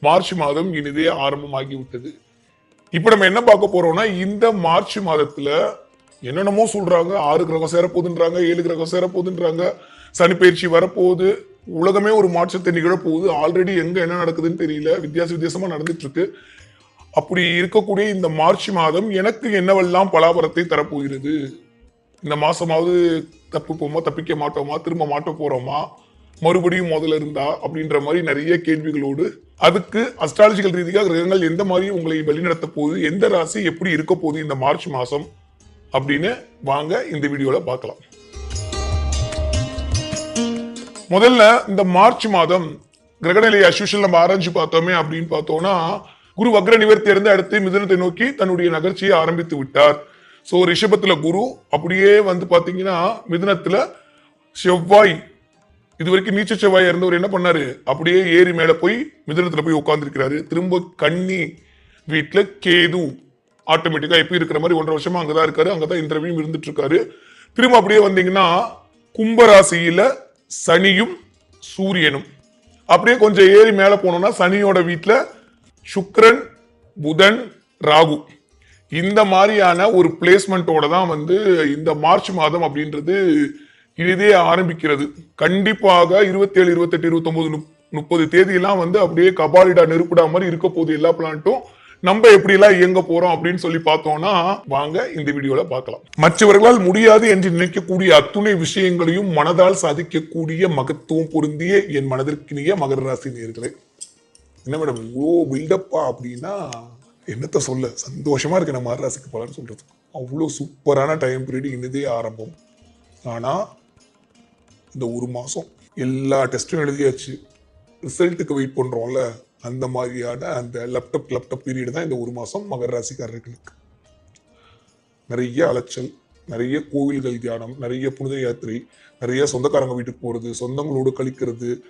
March மாதம் இனிதே ஆரம்பமாகிவிட்டது. இப்ப நம்ம என்ன பார்க்க போறோம்னா இந்த மார்ச் மாதத்துல என்னென்னமோ சொல்றாங்க. ஆறு கிரகம் சேரப்போகுதுன்றாங்க ஏழு கிரகம் சேரப்போகுதுன்றாங்க. சனி பயிற்சி வரப்போகுது. உலகமே ஒரு மாற்றத்தை நிகழப்போகுது. ஆல்ரெடி எங்க என்ன நடக்குதுன்னு தெரியல. வித்தியாச வித்தியாசமா நடந்துட்டு இருக்கு அப்படி இருக்கக்கூடிய இந்த மார்ச் மாதம் எனக்கு என்னவெல்லாம் பலாபரத்தை தரப்போகிறது? இந்த மாசமாவது தப்பிப்போமா தப்பிக்க மாட்டோமா திரும்ப மாட்ட போறோமா? மறுபடியும் முதல்ல இருந்தா? அப்படின்ற மாதிரி நிறைய கேள்விகளோடு அதுக்கு அஸ்ட்ராலஜிக்கல் ரீதியாக கிரகங்கள் எந்த மாதிரி உங்களை வழிநடத்த போகுது எந்த ராசி எப்படி இருக்க போகுது இந்த மார்ச் மாசம் அப்படின்னு வாங்க இந்த வீடியோல பார்க்கலாம். முதல்ல இந்த மார்ச் மாதம் கிரகநிலை அஸ்யூஷல் நம்ம ஆராய்ச்சி பார்த்தோமே அப்படின்னு பார்த்தோம்னா குரு வக்ர நிவர்த்தி இருந்து அடுத்து மிதுனத்தை நோக்கி தன்னுடைய நகர்ச்சியை ஆரம்பித்து விட்டார். சோ ரிஷபத்துல குரு அப்படியே வந்து பாத்தீங்கன்னா மிதுனத்துல செவ்வாய் இது வரைக்கும் நீச்ச செவ்வாய் இருந்தவர் என்ன பண்ணாரு? அப்படியே ஏறி மேல போய் மிதனத்துல போய் உட்கார்ந்துருக்கிறாரு. திரும்ப கன்னி வீட்டுல கேது ஆட்டோமேட்டிக்கா எப்பயும் இருக்கிற மாதிரி ஒன்றரை வருஷமா அங்கதான் இருக்காரு. அங்கதான் இந்திரவியும் இருந்துட்டு இருக்காரு திரும்ப அப்படியே வந்தீங்கன்னா கும்பராசியில சனியும் சூரியனும். அப்படியே கொஞ்சம் ஏறி மேல போனோம்னா சனியோட வீட்டுல சுக்ரன் புதன் ராகு. இந்த மாதிரியான ஒரு பிளேஸ்மெண்ட்டோட தான் வந்து இந்த மார்ச் மாதம் அப்படின்றது இதே ஆரம்பிக்கிறது. கண்டிப்பாக இருபத்தேழு இருபத்தெட்டு இருபத்தொன்பது முப்பது தேதியெல்லாம் வந்து அப்படியே கபாலிடா நெருப்புடா மாதிரி இருக்க போகுது எல்லா பிளான்ட்டும் நம்ம எப்படி எல்லாம் இயங்க போறோம் அப்படின்னு சொல்லி பார்த்தோம்னா வாங்க இந்த வீடியோல பார்க்கலாம். மற்றவர்களால் முடியாது என்று நினைக்கக்கூடிய அத்துணை விஷயங்களையும் மனதால் சாதிக்கக்கூடிய மகத்துவம் பொருந்திய என் மனதிற்கினிய மகர ராசி நேர்களே என்ன மேடம் இவ்வளோ பில்டப்பா அப்படின்னா என்னத்த சொல்ல? சந்தோஷமா இருக்கு நம்ம மகர ராசிக்கு பலன் சொல்றது. அவ்வளோ சூப்பரான டைம் பீரியட் இன்னதே ஆரம்பம். ஆனா இந்த ஒரு மாதம் எல்லா டெஸ்ட்டும் எழுதியாச்சு. ரிசல்ட்டுக்கு வெயிட் பண்ணுறோம்ல அந்த மாதிரியான அந்த லேப்டாப் லேப்டாப் பீரியட் தான் இந்த ஒரு மாதம் மகர ராசிக்காரர்களுக்கு. நிறைய அலைச்சல் நிறைய கோவில்கள் தியானம் நிறைய புனித யாத்திரை நிறைய சொந்தக்காரங்க வீட்டுக்கு போகிறது சொந்தங்களோடு கழிக்கிறது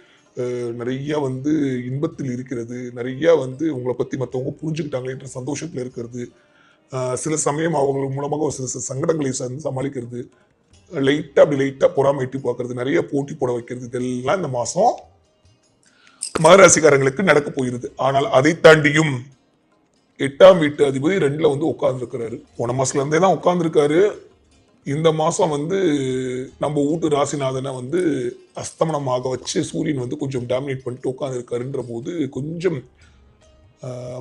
நிறைய வந்து இன்பத்தில் இருக்கிறது நிறைய வந்து உங்களை பற்றி மற்றவங்க புரிஞ்சுக்கிட்டாங்களேன்ற சந்தோஷத்தில் இருக்கிறது. சில சமயம் அவங்க மூலமாக ஒரு சில சில சங்கடங்களை சந்~ சமாளிக்கிறது. லைட்டாக அப்படி லைட்டாக பொறாமை எட்டி பார்க்கறது நிறைய போட்டி போட வைக்கிறது இதெல்லாம் இந்த மாதம் மகராசிக்காரங்களுக்கு நடக்க போயிருது ஆனால் அதை தாண்டியும் எட்டாம் வீட்டு அதிபதி ரெண்டில் வந்து உட்காந்துருக்கிறாரு போன மாதத்துலேருந்தே தான் உட்காந்துருக்காரு இந்த மாதம் வந்து நம்ம வீட்டு ராசிநாதனை வந்து அஸ்தமனமாக வச்சு சூரியன் வந்து கொஞ்சம் டாமினேட் பண்ணிட்டு உட்காந்துருக்காருன்ற போது கொஞ்சம்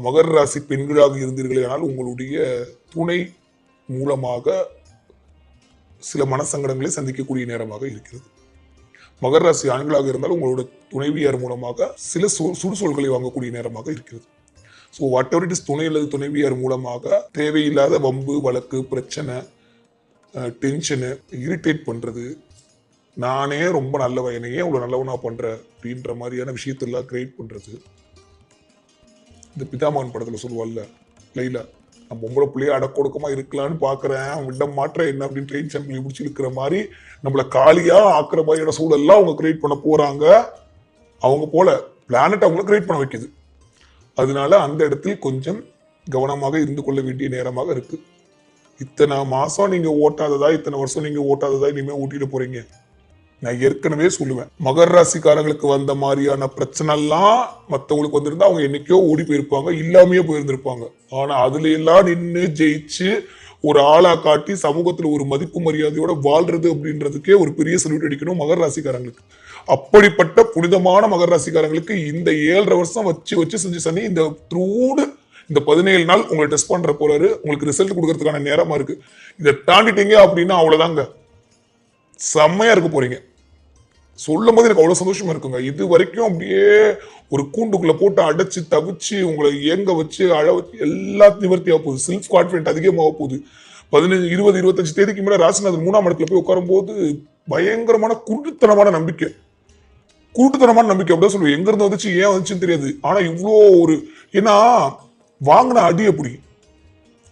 மகர ராசி பெண்களாக இருந்தீர்களே ஆனால் உங்களுடைய துணை மூலமாக சில மனசங்கடங்களை சந்திக்கக்கூடிய நேரமாக இருக்கிறது. மகர ராசி ஆண்களாக இருந்தால் உங்களோட துணைவியார் மூலமாக சில சு சுடுசொல்களை வாங்கக்கூடிய நேரமாக இருக்கிறது. So whatever it is துணை அல்லது துணைவியார் மூலமாக தேவையில்லாத வம்பு வழக்கு பிரச்சனை டென்ஷனு இரிட்டேட் பண்ணுறது நானே ரொம்ப நல்லவன் என்னையே அவ்வளோ நல்லவனாக பண்ணுறேன் அப்படின்ற மாதிரியான விஷயத்தெல்லாம் கிரியேட் பண்ணுறது இந்த பிதாமகன் படத்தில் சொல்லுவாள்ல லைலா நம்ம பொம்பளை பிள்ளைய அடக்கொடுக்கமா இருக்கலாம்னு பார்க்குறேன் விட மாற்ற என்ன அப்படின்னு ட்ரெயின் சங்கிலி பிடிச்சி இருக்கிற மாதிரி நம்மளை காலியா ஆக்குற மாதிரியான சூழல்லாம் அவங்க கிரியேட் பண்ண போறாங்க. அவங்க போல பிளானட் அவங்கள கிரியேட் பண்ண வைக்குது. அதனால அந்த இடத்தில் கொஞ்சம் கவனமாக இருந்து கொள்ள வேண்டிய நேரமாக இருக்கு. இத்தனை மாசம் நீங்க ஓட்டாததா இத்தனை வருஷம் நீங்க ஓட்டாததா இனிமே ஓட்டிட்டு போறீங்க. நான் ஏற்கனவே சொல்லுவேன். மகர ராசிக்காரங்களுக்கு வந்த மாதிரியான பிரச்சனை எல்லாம் மற்றவங்களுக்கு வந்திருந்தா அவங்க என்னைக்கோ ஓடி போயிருப்பாங்க இல்லாமையே போயிருந்திருப்பாங்க. ஆனா அதுல எல்லாம் நின்று ஜெயிச்சு ஒரு ஆளா காட்டி சமூகத்துல ஒரு மதிப்பு மரியாதையோட வாழ்றது அப்படின்றதுக்கே ஒரு பெரிய சல்யூட் அடிக்கணும் மகர ராசிக்காரங்களுக்கு. அப்படிப்பட்ட புனிதமான மகர ராசிக்காரங்களுக்கு இந்த ஏழரை வருஷம் வச்சு வச்சு செஞ்சு சனி இந்த த்ரூடு இந்த பதினேழு நாள் உங்களை டெஸ்ட் பண்ற போறாரு. உங்களுக்கு ரிசல்ட் கொடுக்கறதுக்கான நேரமா இருக்கு. இதை தாண்டிட்டீங்க அப்படின்னா அவ்வளவுதாங்க. செம்மையாக இருக்க போகிறீங்க சொல்லும் போது எனக்கு அவ்வளோ சந்தோஷமா இருக்குங்க. இது வரைக்கும் அப்படியே ஒரு கூண்டுக்குள்ள போட்டு அடைச்சு தவிச்சு உங்களை இயங்க வச்சு அழ வச்சு எல்லாத்தையும் நிவர்த்தி ஆக போகுது. செல்ஃப் கான்ஃபிடென்ட் அதிகமாக போகுது. பதினஞ்சு இருபது இருபத்தஞ்சு தேதிக்கு மேலே ராசிநாதன் மூணாம் இடத்துல போய் உட்காரும்போது பயங்கரமான குருட்டுத்தனமான நம்பிக்கை. குருட்டுத்தனமான நம்பிக்கை. அப்படிதான் சொல்லுவேன். எங்கேருந்து வந்துச்சு ஏன் வந்துச்சுன்னு தெரியாது. ஆனால் இவ்வளோ ஒரு ஏன்னா வாங்கின அடி அப்படி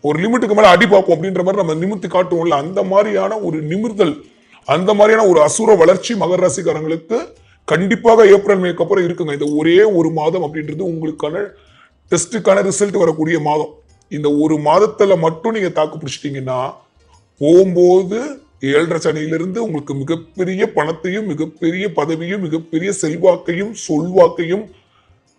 ஒரு லிமிட்டுக்கு மேலே அடி பார்ப்போம் அப்படின்ற மாதிரி நம்ம நிமிர்த்தி காட்டுவோம்ல. அந்த மாதிரியான ஒரு நிமிர்தல் அந்த மாதிரியான ஒரு அசுர வளர்ச்சி மகர ராசிக்காரங்களுக்கு கண்டிப்பாக ஏப்ரல் மேக்கு அப்புறம் இருக்குங்க. இந்த ஒரே ஒரு மாதம் அப்படின்றது உங்களுக்கான டெஸ்ட்டுக்கான ரிசல்ட் வரக்கூடிய மாதம். இந்த ஒரு மாதத்துல மட்டும் நீங்க தாக்கு பிடிச்சிட்டீங்கன்னா போகும்போது ஏழரை சனியிலிருந்து உங்களுக்கு மிகப்பெரிய பணத்தையும் மிகப்பெரிய பதவியும் மிகப்பெரிய செல்வாக்கையும் சொல்வாக்கையும்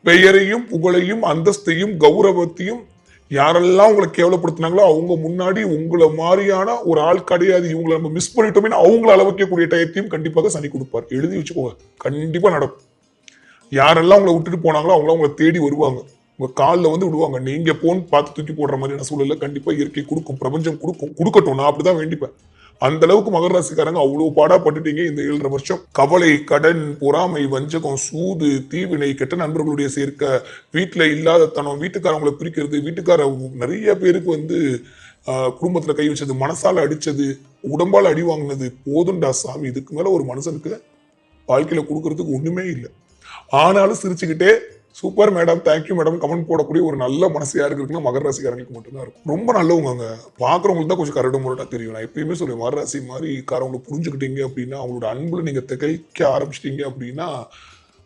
பெயரையும் புகழையும் அந்தஸ்தையும் கௌரவத்தையும் யாரெல்லாம் உங்களை கேவலப்படுத்தினாங்களோ அவங்க முன்னாடி உங்களை மாதிரியான ஒரு ஆள் கிடையாது. இவங்களை நம்ம மிஸ் பண்ணிட்டோமே அவங்கள அளவுக்கக்கூடிய டயத்தையும் கண்டிப்பாக சனி கொடுப்பார். எழுதி வச்சுக்கோங்க. கண்டிப்பாக நடக்கும். யாரெல்லாம் உங்களை விட்டுட்டு போனாங்களோ அவங்களாம் உங்களை தேடி வருவாங்க. உங்க காலில் வந்து விடுவாங்க. நீங்க போன் பார்த்து தூக்கி போடுற மாதிரியான சூழல்ல கண்டிப்பா இயற்கை கொடுக்கும். பிரபஞ்சம் கொடுக்கும். கொடுக்கட்டும். நான் அப்படிதான் வேண்டிப்பேன். அந்த அளவுக்கு மகர ராசிக்காரங்க அவ்வளவு பாடாப்பட்டுட்டீங்க. இந்த ஏழரை வருஷம் கவலை கடன் பொறாமை வஞ்சகம் சூது தீவினை கெட்ட நண்பர்களுடைய சேர்க்க வீட்டுல இல்லாத தனம் வீட்டுக்காரவங்களை பிரிக்கிறது வீட்டுக்கார நிறைய பேருக்கு வந்து குடும்பத்தில் குடும்பத்துல கை வச்சது மனசால அடிச்சது உடம்பால் அடி வாங்கினது போதுண்டா சாமி இதுக்கு மேல ஒரு மனுஷனுக்கு வாழ்க்கையில கொடுக்கறதுக்கு ஒண்ணுமே இல்லை. ஆனாலும் சிரிச்சுக்கிட்டே super madam thank you madam comment போடக்கூடிய ஒரு நல்ல மனசு யாருக்கு இருக்குன்னா மகர ராசிக்காரங்களுக்கு மட்டும்தான் இருக்கும். ரொம்ப நல்லவங்க அங்க. பாக்குறவங்களுக்கு தான் கொஞ்சம் கரடு முரட்டா தெரியும். நான் எப்பயுமே சொல்லுவேன் மகர ராசி மாதிரி காரவங்களை புரிஞ்சுக்கிட்டீங்க அப்படின்னா அவங்களோட அன்புல நீங்க திகைக்க ஆரம்பிச்சிட்டீங்க அப்படின்னா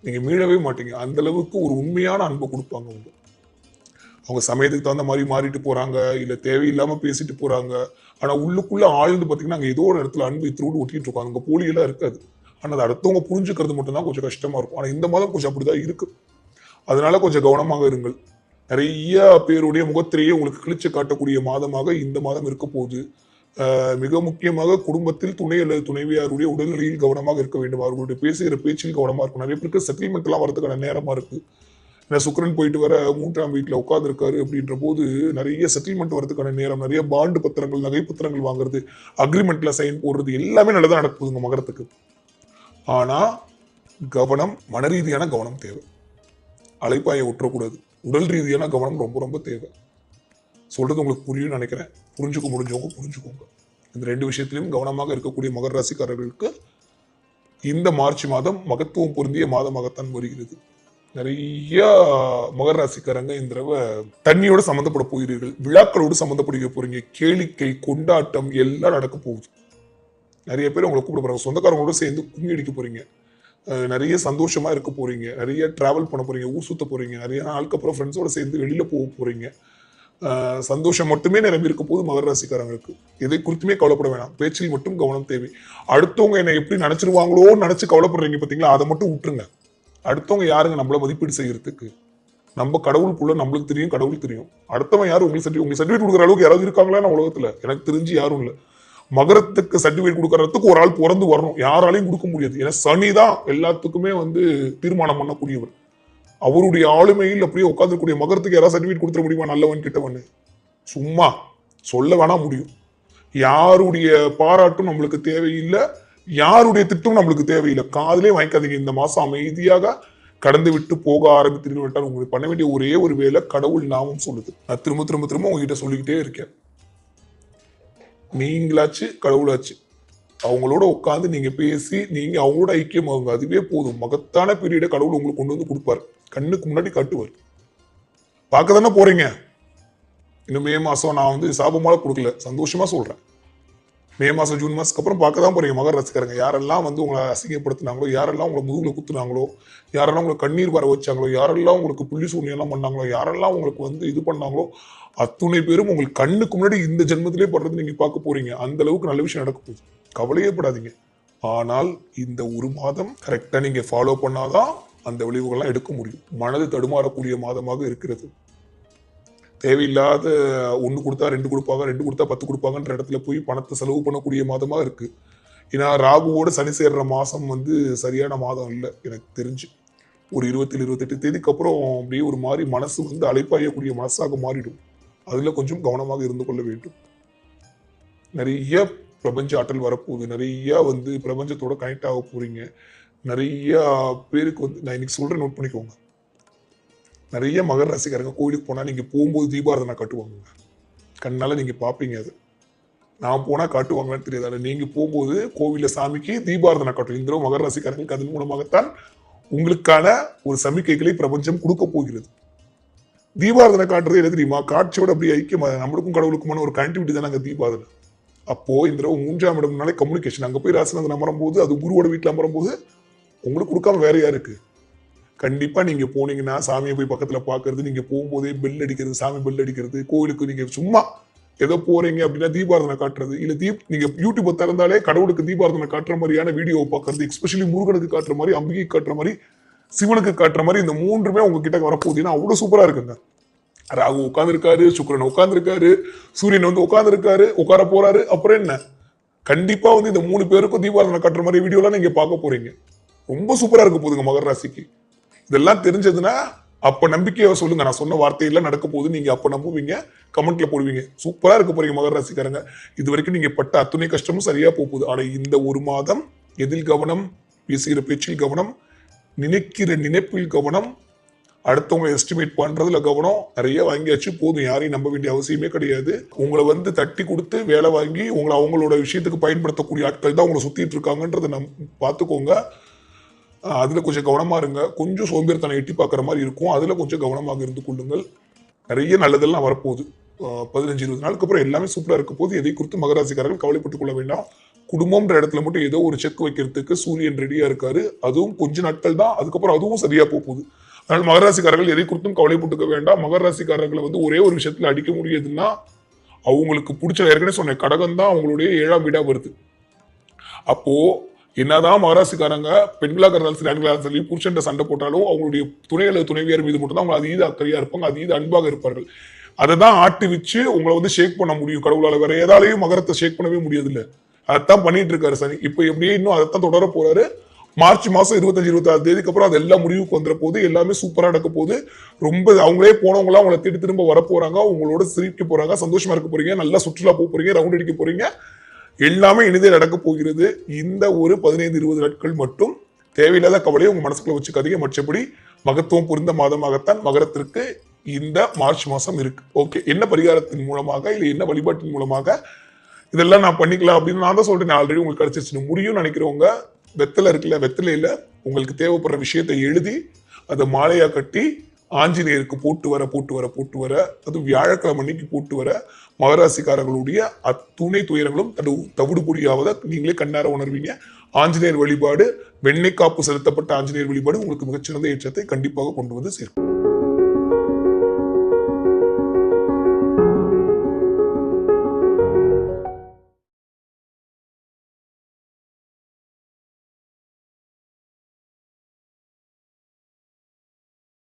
நீங்க மீளவே மாட்டீங்க. அந்த அளவுக்கு ஒரு உண்மையான அன்பை கொடுப்பாங்க அவங்க. அவங்க சமயத்துக்கு தகுந்த மாதிரி மாறிட்டு போறாங்க இல்ல தேவையில்லாம பேசிட்டு போறாங்க. ஆனா உள்ளுக்குள்ள ஆழ்ந்து பாத்தீங்கன்னா அங்க ஏதோ ஒரு இடத்துல அன்பு இத்திரோடு ஒட்டிட்டு இருக்காங்க. அங்க போலியெல்லாம் இருக்காது. ஆனா அது அடுத்தவங்க புரிஞ்சுக்கிறது மட்டும்தான் கொஞ்சம் கஷ்டமா இருக்கும். ஆனா இந்த மாதம் கொஞ்சம் அப்படிதான் இருக்கு. அதனால கொஞ்சம் கவனமாக இருங்கள். நிறைய பேருடைய முகத்திலேயே உங்களுக்கு கிழிச்சு காட்டக்கூடிய மாதமாக இந்த மாதம் இருக்க போகுது. மிக முக்கியமாக குடும்பத்தில் துணை அல்லது துணைவியாருடைய உடல்நிலையில் கவனமாக இருக்க வேண்டும். அவர்களுடைய பேசுகிற பேச்சில் கவனமாக இருக்கும் நிறைய பேருக்கு செட்டில்மெண்ட் எல்லாம் வரதுக்கான நேரமா இருக்கு. ஏன்னா சுக்கிரன் போயிட்டு வர மூன்றாம் வீட்டில் உட்காந்துருக்காரு அப்படின்ற போது நிறைய செட்டில்மெண்ட் வரதுக்கான நேரம் நிறைய பாண்டு பத்திரங்கள் நகை பத்திரங்கள் வாங்குறது அக்ரிமெண்ட்ல சைன் போடுறது எல்லாமே நல்லதாக நடக்குதுங்க மகரத்துக்கு. ஆனா கவனம் மன ரீதியான கவனம் தேவை. அழைப்பாயை விட்டுறக்கூடாது உடல் ரீதியான கவனம் ரொம்ப ரொம்ப தேவை. சொல்றது உங்களுக்கு புரியும்னு நினைக்கிறேன். புரிஞ்சுக்க முடிஞ்சவங்க புரிஞ்சுக்கோங்க. இந்த ரெண்டு விஷயத்திலையும் கவனமாக இருக்கக்கூடிய மகர ராசிக்காரர்களுக்கு இந்த மார்ச் மாதம் மகத்துவம் பொருந்திய மாதமாகத்தான் வருகிறது. நிறைய மகர ராசிக்காரங்க இந்த தடவை தண்ணியோட சம்மந்தப்பட போகிறீர்கள். விழாக்களோடு சம்மந்தப்படுக போறீங்க. கேளிக்கை கொண்டாட்டம் எல்லாம் நடக்க போகுது. நிறைய பேர் உங்களை கூப்பிட போறாங்க. சொந்தக்காரங்களோட சேர்ந்து கும்மி அடிக்க போறீங்க. நிறைய சந்தோஷமா இருக்க போறீங்க. நிறைய டிராவல் பண்ண போறீங்க. ஊர் சுத்த போறீங்க. நிறைய நாளுக்கு அப்புறம் ஃப்ரெண்ட்ஸோட சேர்ந்து வெளியில போக போறீங்க. சந்தோஷம் மட்டுமே நிரம்பி இருக்க போது மகர ராசிக்காரங்களுக்கு. எதை குறித்துமே கவலைப்பட வேணாம். பேச்சில் மட்டும் கவனம் தேவை. அடுத்தவங்க என்னை எப்படி நினைச்சிருவாங்களோன்னு நினைச்சு கவலைப்படுறீங்க பாத்தீங்களா அதை மட்டும் விட்டுருங்க. அடுத்தவங்க யாருங்க நம்மள மதிப்பீடு செய்யறதுக்கு? நம்ம கடவுளுக்குள்ள நம்மளுக்கு தெரியும் கடவுள் தெரியும். அடுத்தவன் யாரும் உங்களுக்கு சர்டிஃபிகேட் உங்களுக்கு சர்டிஃபிகேட் கொடுக்குற அளவுக்கு யாராவது இருக்காங்களா நம்ம உலகத்துல? எனக்கு தெரிஞ்சு யாரும் இல்லை. மகரத்துக்கு சர்டிஃபிகேட் கொடுக்கறதுக்கு ஒரு ஆள் பிறந்து வரணும். யாராலையும் கொடுக்க முடியாது. ஏன்னா சனி தான் எல்லாத்துக்குமே வந்து தீர்மானம் பண்ணக்கூடியவர். அவருடைய ஆளுமையில் அப்படியே உட்காந்துக்கூடிய மகரத்துக்கு யாராவது சர்டிஃபிகேட் கொடுத்துட முடியுமா? நல்லவன் கிட்டவன்? சும்மா சொல்ல வேணா முடியும். யாருடைய பாராட்டும் நம்மளுக்கு தேவையில்லை. யாருடைய திட்டம் நம்மளுக்கு தேவையில்லை. காதலே வாங்கிக்காதீங்க. இந்த மாசம் அமைதியாக கடந்து விட்டு போக ஆரம்பித்தீர்கள் விட்டால் உங்களுக்கு பண்ண வேண்டிய ஒரே ஒரு வேலை கடவுள் நாமம் சொல்லுது. நான் திரும்ப திரும்ப திரும்ப உங்ககிட்ட சொல்லிக்கிட்டே இருக்கேன். நீங்களாச்சு கடவுளாச்சு. அவங்களோட உட்காந்து நீங்க பேசி நீங்க அவங்களோட ஐக்கியமாகுங்க அதுவே போதும். மகத்தான பீரியட கடவுள் உங்களுக்கு கொண்டு வந்து கொடுப்பாரு. கண்ணுக்கு முன்னாடி காட்டுவார். பார்க்க தானே போறீங்க? இன்னும் மே மாசம் நான் வந்து சாபமால கொடுக்கல. சந்தோஷமா சொல்றேன். மே மாதம் ஜூன் மாதத்துக்கு அப்புறம் பார்க்க தான் போறீங்க மகர ரசிகருங்க யாரெல்லாம் வந்து உங்களை அசிங்கப்படுத்தினாங்களோ யாரெல்லாம் உங்களை முதுகுல குத்துனாங்களோ யாரெல்லாம் உங்களுக்கு கண்ணீர் வர வச்சாங்களோ யாரெல்லாம் உங்களுக்கு புள்ளி சூழ்நிலாம் பண்ணாங்களோ யாரெல்லாம் உங்களுக்கு வந்து இது பண்ணாங்களோ அத்துணை பேரும் உங்களுக்கு கண்ணுக்கு முன்னாடி இந்த ஜென்மத்திலே படுறது நீங்க பார்க்க போறீங்க. அந்த அளவுக்கு நல்ல விஷயம் நடக்க போகுது. கவலையே படாதீங்க. ஆனால் இந்த ஒரு மாதம் கரெக்டா நீங்க ஃபாலோ பண்ணாதான் அந்த விளைவுகள்லாம் எடுக்க முடியும். மனது தடுமாறக்கூடிய மாதமாக இருக்கிறது. தேவையில்லாத ஒன்று கொடுத்தா ரெண்டு கொடுப்பாங்க ரெண்டு கொடுத்தா பத்து கொடுப்பாங்கன்ற இடத்துல போய் பணத்தை செலவு பண்ணக்கூடிய மாதமாக இருக்குது ஏன்னா ராகுவோட சனி சேர்ற மாதம் வந்து சரியான மாதம் இல்லை எனக்கு தெரிஞ்சு. ஒரு இருபத்தேழு இருபத்தெட்டு தேதிக்கு அப்புறம் அப்படியே ஒரு மாதிரி மனசு வந்து அழைப்பாயக்கூடிய மனசாக மாறிடும். அதில் கொஞ்சம் கவனமாக இருந்து கொள்ள வேண்டும். நிறைய பிரபஞ்ச ஆற்றல் வரப்போகுது. நிறையா வந்து பிரபஞ்சத்தோட கனெக்ட் ஆக போகிறீங்க நிறையா பேருக்கு வந்து நான் இன்னைக்கு சொல்கிறேன் நோட் பண்ணிக்கோங்க. நிறைய மகர ராசிக்காரங்க கோயிலுக்கு போனால் நீங்கள் போகும்போது தீபாரதனை காட்டுவாங்க. கண்ணால் நீங்கள் பார்ப்பீங்க அது. நான் போனால் காட்டுவாங்கன்னு தெரியாது. நீங்கள் போகும்போது கோவிலில் சாமிக்கு தீபாரதனை காட்டும். இந்த தடவை மகர ராசிக்காரங்களுக்கு அதன் மூலமாகத்தான் உங்களுக்கான ஒரு சமிக்கைகளை பிரபஞ்சம் கொடுக்க போகிறது. தீபாரதனை காட்டுறது என்ன தெரியுமா? காட்சியோட அப்படியே ஐக்கியமாக நம்மளுக்கும் கடவுளுக்குமான ஒரு கனெக்டிவிட்டி தான் நாங்கள் தீபாரதனை. அப்போ இந்த தடவை மூன்றாம் இடம்னாலே கம்யூனிகேஷன் அங்கே போய் ராசிநாதன் அமரும் போது அது குருவோட வீட்டில் அமரும் போது உங்களுக்கு கொடுக்காம வேற யாருக்கு கண்டிப்பா நீங்க போனீங்கன்னா சாமியை போய் பக்கத்துல பாக்குறது நீங்க போகும்போதே பெல் அடிக்கிறது சாமி பெல் அடிக்கிறது கோவிலுக்கு நீங்க சும்மா ஏதோ போறீங்க அப்படின்னா தீபாரதனை காட்டுறது. இல்ல தீப் நீங்க யூடியூப் திறந்தாலே கடவுளுக்கு தீபாரதனை காட்டுற மாதிரியான வீடியோ பார்க்கறது எஸ்பெஷலி முருகனுக்கு காட்டுற மாதிரி அம்பிகை காட்டுற மாதிரி சிவனுக்கு காட்டுற மாதிரி இந்த மூன்றுமே உங்ககிட்ட வரப்போகுதுன்னா அவ்வளவு சூப்பரா இருக்குங்க. ராகு உட்காந்துருக்காரு சுக்கரன் உட்காந்துருக்காரு சூரியன் வந்து உட்காந்துருக்காரு உட்கார போறாரு அப்புறம் என்ன? கண்டிப்பா வந்து இந்த மூணு பேருக்கும் தீபாரதனை காட்டுற மாதிரி வீடியோலாம் நீங்க பார்க்க போறீங்க. ரொம்ப சூப்பரா இருக்க போகுதுங்க மகர ராசிக்கு. இதெல்லாம் தெரிஞ்சதுன்னா அப்ப நம்பிக்கையை சொல்லுங்க. நான் சொன்ன வார்த்தையெல்லாம் நடக்க போகுது நீங்க அப்ப நம்புவீங்க. கமெண்ட்ல போடுவீங்க. சூப்பரா இருக்க போறீங்க மகர ராசிக்காரங்க. இது வரைக்கும் நீங்க பட்ட அத்துணை கஷ்டமும் சரியா போக போகுது. ஆனா இந்த ஒரு மாதம் எதில் கவனம்? பேசுகிற பேச்சில் கவனம். நினைக்கிற நினைப்பில் கவனம். அடுத்தவங்க எஸ்டிமேட் பண்றதுல கவனம். நிறைய வாங்கியாச்சு. போதும். யாரையும் நம்ப வேண்டிய அவசியமே கிடையாது. உங்களை வந்து தட்டி கொடுத்து வேலை வாங்கி உங்களை அவங்களோட விஷயத்துக்கு பயன்படுத்தக்கூடிய ஆட்கள் தான் உங்களை சுத்திட்டு இருக்காங்கன்றதை நம் பார்த்துக்கோங்க. அதில் கொஞ்சம் கவனமாக இருங்க. கொஞ்சம் சோம்பேறித்தனம் எட்டி பார்க்குற மாதிரி இருக்கும். அதில் கொஞ்சம் கவனமாக இருந்து கொள்ளுங்கள். நிறைய நல்லதெல்லாம் வரப்போகுது. பதினஞ்சு இருபது நாளுக்கு அப்புறம் எல்லாமே சூப்பராக இருக்க போது எதை குறித்து மகராசிக்காரர்கள் கவலைப்பட்டுக் கொள்ள வேண்டாம். குடும்பம்ன்ற இடத்துல மட்டும் ஏதோ ஒரு செக் வைக்கிறதுக்கு சூரியன் ரெடியாக இருக்காரு. அதுவும் கொஞ்ச நாட்கள் தான். அதுக்கப்புறம் அதுவும் சரியாக போக போகுது. அதனால் மகராசிக்காரர்கள் எதை குறித்தும் கவலைப்பட்டுக்க வேண்டாம். மகராசிக்காரர்களை வந்து ஒரே ஒரு விஷயத்தில் அடிக்க முடியுதுன்னா அவங்களுக்கு பிடிச்ச ஏற்கனவே சொன்ன கடகம் தான் அவங்களுடைய ஏழாம் வீடாக வருது. அப்போது என்னதான் மகராசிக்காரங்க பெண்களாக இருந்தாலும் சரி ஆண்களாக இருந்தாலும் சரி புருஷன் சண்டை போட்டாலும் அவங்களுடைய துணை அல்லது துணைவியார் மீது மட்டும் தான் அவங்க அதீத அக்கறையா இருப்பாங்க அதீத அன்பாக இருப்பார்கள். அதை தான் ஆட்டி வச்சு உங்களை வந்து ஷேக் பண்ண முடியும். கடவுளால வேற ஏதாலையும் மகரத்தை ஷேக் பண்ணவே முடியதில்ல அதைத்தான் பண்ணிட்டு இருக்காரு சனி. இப்போ எப்படியே இன்னும் அதைத்தான் தொடர போறாரு. மார்ச் மாசம் இருபத்தஞ்சு இருபத்தாறு தேதிக்கு அப்புறம் அது எல்லாம் முடிவுக்கு வந்துற போது எல்லாமே சூப்பரா நடக்க போகுது. ரொம்ப அவங்களே போனவங்களாம் அவங்கள தேடி திரும்ப வர போறாங்க உங்களோட சிரிக்க போறாங்க சந்தோஷமா இருக்க போறீங்க நல்லா சுற்றுலா போக போறீங்க ரவுண்ட் அடிக்க போறீங்க. எல்லாமே இனிதே நடக்க போகிறது. இந்த ஒரு பதினைந்து இருபது நாட்கள் மட்டும் தேவையில்லாத கவலையை உங்க மனசுக்குள்ள வச்சுக்காதீங்க. மற்றபடி மகத்துவம் புரிந்த மாதமாகத்தான் மகரத்திற்கு இந்த மார்ச் மாசம் இருக்கு. ஓகே என்ன பரிகாரத்தின் மூலமாக இல்லை என்ன வழிபாட்டின் மூலமாக இதெல்லாம் நான் பண்ணிக்கலாம் அப்படின்னு நான் தான் சொல்றேன். ஆல்ரெடி உங்களுக்கு கிடைச்சிருச்சு முடியும்னு நினைக்கிறவங்க வெத்தலை இருக்குல்ல வெத்தலையில உங்களுக்கு தேவைப்படுற விஷயத்தை எழுதி அதை மாலையா கட்டி ஆஞ்சநேயருக்கு போட்டு வர போட்டு வர போட்டு வர அது வியாழக்கிழமை அன்னைக்கு போட்டு வர மகராசிக்காரர்களுடைய அத்துணை துயரங்களும் தடு தவிடு பொடியாவதை நீங்களே கண்ணார உணர்வீங்க. ஆஞ்சநேயர் வழிபாடு வெண்ணெய் காப்பு செலுத்தப்பட்ட ஆஞ்சநேயர் வழிபாடு உங்களுக்கு மிகச்சிறந்த ஏற்றத்தை கண்டிப்பாக கொண்டு வந்து சேர்க்கும்